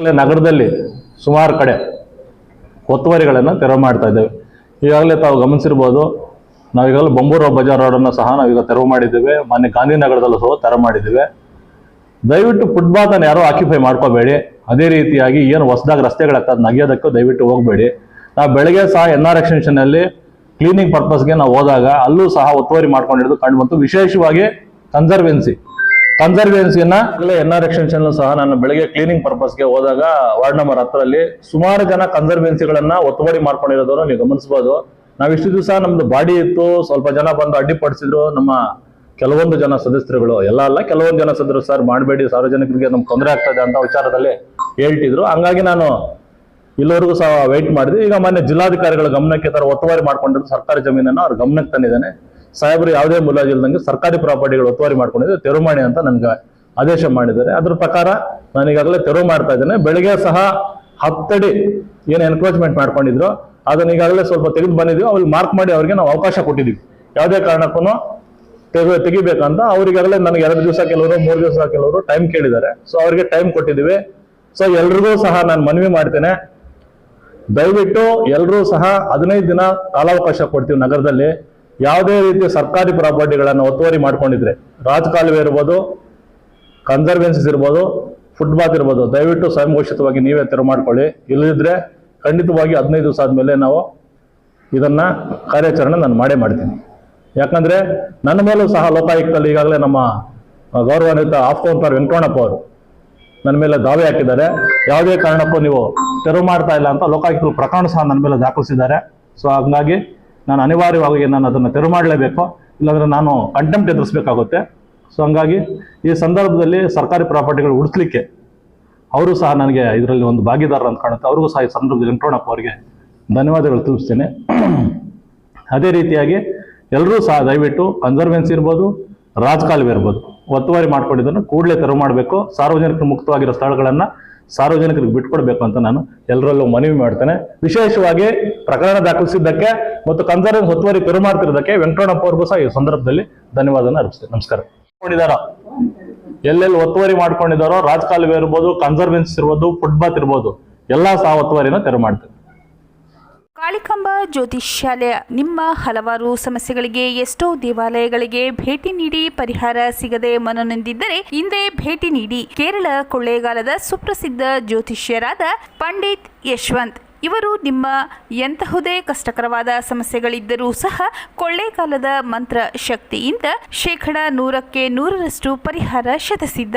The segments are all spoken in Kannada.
ಈಗಾಗಲೇ ನಗರದಲ್ಲಿ ಸುಮಾರು ಕಡೆ ಒತ್ತುವರಿಗಳನ್ನು ತೆರವು ಮಾಡ್ತಾ ಇದ್ದೇವೆ. ಈಗಾಗಲೇ ತಾವು ಗಮನಿಸಿರ್ಬೋದು, ನಾವೀಗಾಗಲೇ ಬೊಂಬೂರು ಬಜಾರ್ ರೋಡನ್ನು ಸಹ ನಾವೀಗ ತೆರವು ಮಾಡಿದ್ದೇವೆ. ಮೊನ್ನೆ ಗಾಂಧಿನಗರದಲ್ಲೂ ಸಹ ತೆರವು ಮಾಡಿದ್ದೇವೆ. ದಯವಿಟ್ಟು ಫುಟ್ಪಾತನ್ನು ಯಾರೂ ಆಕ್ಯುಪೈ ಮಾಡ್ಕೋಬೇಡಿ. ಅದೇ ರೀತಿಯಾಗಿ ಏನು ಹೊಸದಾಗಿ ರಸ್ತೆಗಳಾಗ್ತದೆ ನಗಿಯೋದಕ್ಕೂ ದಯವಿಟ್ಟು ಹೋಗಬೇಡಿ. ನಾವು ಬೆಳಗ್ಗೆ ಸಹ ಎನ್ ಆರ್ ಎಕ್ಸ್ಟೆನ್ಷನಲ್ಲಿ ಕ್ಲೀನಿಂಗ್ ಪರ್ಪಸ್ಗೆ ನಾವು ಹೋದಾಗ ಅಲ್ಲೂ ಸಹ ಒತ್ತುವರಿ ಮಾಡ್ಕೊಂಡಿರೋದು ಕಂಡು ಬಂತು. ವಿಶೇಷವಾಗಿ ಕನ್ಸರ್ವೆನ್ಸಿ ಕನ್ಸರ್ವೆನ್ಸಿನ ಎನ್ ಆರ್ ಎಕ್ಸ್ಟೆನ್ಷನ್ ಸಹ ನಾನು ಬೆಳಗ್ಗೆ ಕ್ಲೀನಿಂಗ್ ಪರ್ಪಸ್ಗೆ ಹೋದಾಗ ವಾರ್ಡ್ ನಂಬರ್ ಹತ್ತರಲ್ಲಿ ಸುಮಾರು ಜನ ಕನ್ಸರ್ವೆನ್ಸಿಗಳನ್ನ ಒತ್ತುವರಿ ಮಾಡ್ಕೊಂಡಿರೋದನ್ನ ನೀವು ಗಮನಿಸಬಹುದು ನಾವು ಇಷ್ಟು ದಿವಸ ನಮ್ದು ಬಾಡಿ ಇತ್ತು, ಸ್ವಲ್ಪ ಜನ ಬಂದು ಅಡ್ಡಿಪಡಿಸಿದ್ರು, ನಮ್ಮ ಕೆಲವೊಂದು ಜನ ಸದಸ್ಯರುಗಳು, ಎಲ್ಲ ಅಲ್ಲ, ಕೆಲವೊಂದು ಜನ ಸದಸ್ಯರು ಸರ್, ಮಾಡಬೇಡಿ, ಸಾರ್ವಜನಿಕರಿಗೆ ನಮ್ಗೆ ತೊಂದರೆ ಆಗ್ತದೆ ಅಂತ ವಿಚಾರದಲ್ಲಿ ಹೇಳ್ತಿದ್ರು. ಹಂಗಾಗಿ ನಾನು ಇಲ್ಲಿವರೆಗೂ ಸಹ ವೆಯ್ಟ್ ಮಾಡಿದ್ವಿ. ಈಗ ಮೊನ್ನೆ ಜಿಲ್ಲಾಧಿಕಾರಿಗಳ ಗಮನಕ್ಕೆ ತರ ಒತ್ತುವರಿ ಮಾಡ್ಕೊಂಡಿರೋ ಸರ್ಕಾರಿ ಜಮೀನನ್ನು ಅವ್ರ ಗಮನಕ್ಕೆ ತಂದಿದ್ದಾನೆ. ಸಾಹೇಬರು ಯಾವುದೇ ಮುಲಾಜಿಲ್ದಂಗೆ ಸರ್ಕಾರಿ ಪ್ರಾಪರ್ಟಿಗಳು ಒತ್ತುವರಿ ಮಾಡ್ಕೊಂಡಿದ್ದು ತೆರವು ಮಾಡಿ ಅಂತ ನನಗೆ ಆದೇಶ ಮಾಡಿದ್ದಾರೆ. ಅದ್ರ ಪ್ರಕಾರ ನಾನೀಗಾಗಲೇ ತೆರವು ಮಾಡ್ತಾ ಇದ್ದೇನೆ. ಬೆಳಗ್ಗೆ ಸಹ ಹತ್ತಡಿ ಏನು ಎನ್ಕ್ರೋಚ್ಮೆಂಟ್ ಮಾಡ್ಕೊಂಡಿದ್ರು. ಅದನ್ನ ಈಗಾಗಲೇ ಸ್ವಲ್ಪ ತೆಗೆದು ಬಂದಿದ್ವಿ. ಅವ್ರಿಗೆ ಮಾರ್ಕ್ ಮಾಡಿ ಅವ್ರಿಗೆ ನಾವು ಅವಕಾಶ ಕೊಟ್ಟಿದ್ದೀವಿ. ಯಾವುದೇ ಕಾರಣಕ್ಕೂ ತೆಗೆ ತೆಗಿಬೇಕಂತ ಅವ್ರಿಗಾಗಲೇ ನನಗೆ ಎರಡು ದಿವಸ ಕೆಲವರು, ಮೂರು ದಿವಸ ಕೆಲವರು ಟೈಮ್ ಕೇಳಿದ್ದಾರೆ. ಸೊ ಅವರಿಗೆ ಟೈಮ್ ಕೊಟ್ಟಿದ್ದೀವಿ. ಸೊ ಎಲ್ರಿಗೂ ಸಹ ನಾನು ಮನವಿ ಮಾಡ್ತೇನೆ. ದಯವಿಟ್ಟು ಎಲ್ಲರೂ ಸಹ ಹದಿನೈದು ದಿನ ಕಾಲಾವಕಾಶ ಕೊಡ್ತೀವಿ ನಗರದಲ್ಲಿ. ಯಾವುದೇ ರೀತಿಯ ಸರ್ಕಾರಿ ಪ್ರಾಪರ್ಟಿಗಳನ್ನು ಒತ್ತುವರಿ ಮಾಡ್ಕೊಂಡಿದ್ರೆ, ರಾಜಕಾಲುವೆ ಇರ್ಬೋದು ಕನ್ಸರ್ವೆನ್ಸಿಸ್ ಇರ್ಬೋದು ಫುಟ್ಪಾತ್ ಇರ್ಬೋದು, ದಯವಿಟ್ಟು ಸ್ವಯಂ ಘೋಷಿತವಾಗಿ ನೀವೇ ತೆರವು ಮಾಡ್ಕೊಳ್ಳಿ. ಇಲ್ಲದಿದ್ದರೆ ಖಂಡಿತವಾಗಿ ಹದಿನೈದು ದಿವಸ ಆದಮೇಲೆ ನಾವು ಇದನ್ನು ಕಾರ್ಯಾಚರಣೆ ನಾನು ಮಾಡೇ ಮಾಡ್ತೀನಿ. ಯಾಕಂದರೆ ನನ್ನ ಮೇಲೂ ಸಹ ಲೋಕಾಯುಕ್ತದಲ್ಲಿ ಈಗಾಗಲೇ ನಮ್ಮ ಗೌರವಾನ್ವಿತ ಆಫ್ ಕೌಂಟರ್ ವೆಂಕಟಣ್ಣಪ್ಪ ಅವರು ನನ್ನ ಮೇಲೆ ದಾವೆ ಹಾಕಿದ್ದಾರೆ. ಯಾವುದೇ ಕಾರಣಕ್ಕೂ ನೀವು ತೆರವು ಮಾಡ್ತಾ ಇಲ್ಲ ಅಂತ ಲೋಕಾಯುಕ್ತರು ಪ್ರಕರಣ ಸಹ ನನ್ನ ಮೇಲೆ ದಾಖಲಿಸಿದ್ದಾರೆ. ಸೊ ಹಾಗಾಗಿ ನಾನು ಅನಿವಾರ್ಯವಾಗಿ ನಾನು ಅದನ್ನು ತೆರವು ಮಾಡಲೇಬೇಕು ಇಲ್ಲಾಂದರೆ ನಾನು ಕಂಟೆಂಪ್ಟ್ ಎದುರಿಸಬೇಕಾಗುತ್ತೆ. ಸೊ ಹಂಗಾಗಿ ಈ ಸಂದರ್ಭದಲ್ಲಿ ಸರ್ಕಾರಿ ಪ್ರಾಪರ್ಟಿಗಳು ಉಳಿಸ್ಲಿಕ್ಕೆ ಅವರು ಸಹ ನನಗೆ ಇದರಲ್ಲಿ ಒಂದು ಭಾಗಿದಾರ ಅಂತ ಕಾಣುತ್ತೆ. ಅವ್ರಿಗೂ ಸಹ ಈ ಸಂದರ್ಭದಲ್ಲಿ ವೆಂಕಟರಮಣಪ್ಪ ಅವರಿಗೆ ಧನ್ಯವಾದಗಳು ತಿಳಿಸ್ತೇನೆ. ಅದೇ ರೀತಿಯಾಗಿ ಎಲ್ಲರೂ ಸಹ ದಯವಿಟ್ಟು ಕನ್ಸರ್ವೆನ್ಸಿ ಇರ್ಬೋದು, ರಾಜಕಾಲುವೆ ಇರ್ಬೋದು, ಒತ್ತುವರಿ ಮಾಡ್ಕೊಂಡಿದ್ದನ್ನು ಕೂಡಲೇ ತೆರವು ಮಾಡಬೇಕು. ಸಾರ್ವಜನಿಕರು ಮುಕ್ತವಾಗಿರೋ ಸ್ಥಳಗಳನ್ನು ಸಾರ್ವಜನಿಕರಿಗೆ ಬಿಟ್ಕೊಡ್ಬೇಕು ಅಂತ ನಾನು ಎಲ್ಲರಲ್ಲೂ ಮನವಿ ಮಾಡ್ತೇನೆ. ವಿಶೇಷವಾಗಿ ಪ್ರಕರಣ ದಾಖಲಿಸಿದ್ದಕ್ಕೆ ಮತ್ತು ಕನ್ಸರ್ವೆನ್ಸ್ ಹೊತ್ತುವರಿ ತೆರು ಮಾಡ್ತಿರೋದಕ್ಕೆ ವೆಂಕಟರಮಣಪ್ಪ ಅವ್ರಿಗೂ ಸಹ ಈ ಸಂದರ್ಭದಲ್ಲಿ ಧನ್ಯವಾದನ ಅರ್ಪಿಸ್ತೇನೆ. ನಮಸ್ಕಾರ. ಮಾಡಿದಾರ ಎಲ್ಲೆಲ್ಲಿ ಒತ್ತುವರಿ ಮಾಡ್ಕೊಂಡಿದ್ದಾರೋ ರಾಜಕಾಲುವೆ ಇರ್ಬೋದು ಕನ್ಸರ್ವೆನ್ಸ್ ಇರ್ಬೋದು ಫುಟ್ಬಾತ್ ಇರ್ಬೋದು, ಎಲ್ಲಾ ಸಹ ಒತ್ತುವರಿನ ತೆರೆ ಮಾಡ್ತೇನೆ. ಕಾಳಿಕಾಂಬ ಜ್ಯೋತಿಷ್ಯಾಲಯ ನಿಮ್ಮ ಹಲವಾರು ಸಮಸ್ಯೆಗಳಿಗೆ ಎಷ್ಟೋ ದೇವಾಲಯಗಳಿಗೆ ಭೇಟಿ ನೀಡಿ ಪರಿಹಾರ ಸಿಗದೆ ಮನನೊಂದಿದ್ದರೆ ಹಿಂದೆ ಭೇಟಿ ನೀಡಿ. ಕೇರಳ ಕೊಳ್ಳೇಗಾಲದ ಸುಪ್ರಸಿದ್ಧ ಜ್ಯೋತಿಷ್ಯರಾದ ಪಂಡಿತ್ ಯಶವಂತ್. ಇವರು ನಿಮ್ಮ ಎಂತಹುದೇ ಕಷ್ಟಕರವಾದ ಸಮಸ್ಯೆಗಳಿದ್ದರೂ ಸಹ ಕೊಳ್ಳೇಗಾಲದ ಮಂತ್ರ ಶಕ್ತಿಯಿಂದ ಶೇಕಡ ನೂರಕ್ಕೆ ನೂರರಷ್ಟು ಪರಿಹಾರ ಶತಸಿದ್ಧ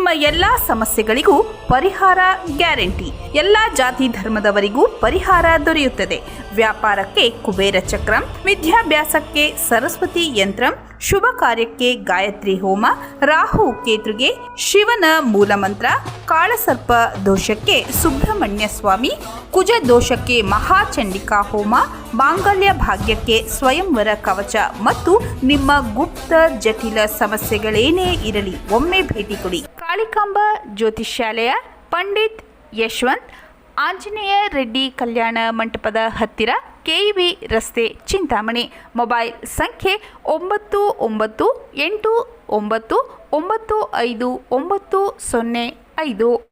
ನಿಮ್ಮ ಎಲ್ಲಾ ಸಮಸ್ಯೆಗಳಿಗೂ ಪರಿಹಾರ ಗ್ಯಾರಂಟಿ. ಎಲ್ಲಾ ಜಾತಿ ಧರ್ಮದವರಿಗೂ ಪರಿಹಾರ ದೊರೆಯುತ್ತದೆ. ವ್ಯಾಪಾರಕ್ಕೆ ಕುಬೇರ ಚಕ್ರಂ, ವಿದ್ಯಾಭ್ಯಾಸಕ್ಕೆ ಸರಸ್ವತಿ ಯಂತ್ರಂ, ಶುಭ ಕಾರ್ಯಕ್ಕೆ ಗಾಯತ್ರಿ ಹೋಮ, ರಾಹು ಕೇತುಗೆ, ಶಿವನ ಮೂಲಮಂತ್ರ ಕಾಳಸರ್ಪ ದೋಷಕ್ಕೆ ಸುಬ್ರಹ್ಮಣ್ಯ ಸ್ವಾಮಿ, ಕುಜ ದೋಷಕ್ಕೆ ಮಹಾಚಂಡಿಕಾ ಹೋಮ, ಮಾಂಗಲ್ಯ ಭಾಗ್ಯಕ್ಕೆ ಸ್ವಯಂವರ ಕವಚ ಮತ್ತು ನಿಮ್ಮ ಗುಪ್ತ ಜಟಿಲ ಸಮಸ್ಯೆಗಳೇನೇ ಇರಲಿ, ಒಮ್ಮೆ ಭೇಟಿ ಕೊಡಿ. ಕಾಳಿಕಾಂಬ ಜ್ಯೋತಿಷ್ಯಾಲಯ, ಪಂಡಿತ್ ಯಶವಂತ್, ಆಂಜನೇಯ ರೆಡ್ಡಿ ಕಲ್ಯಾಣ ಮಂಟಪದ ಹತ್ತಿರ ಕೆಇಬಿ ರಸ್ತೆ ಚಿಂತಾಮಣಿ. ಮೊಬೈಲ್ ಸಂಖ್ಯೆ ಒಂಬತ್ತು ಒಂಬತ್ತು ಎಂಟು ಒಂಬತ್ತು ಒಂಬತ್ತು ಐದು ಒಂಬತ್ತು ಸೊನ್ನೆ ಐದು.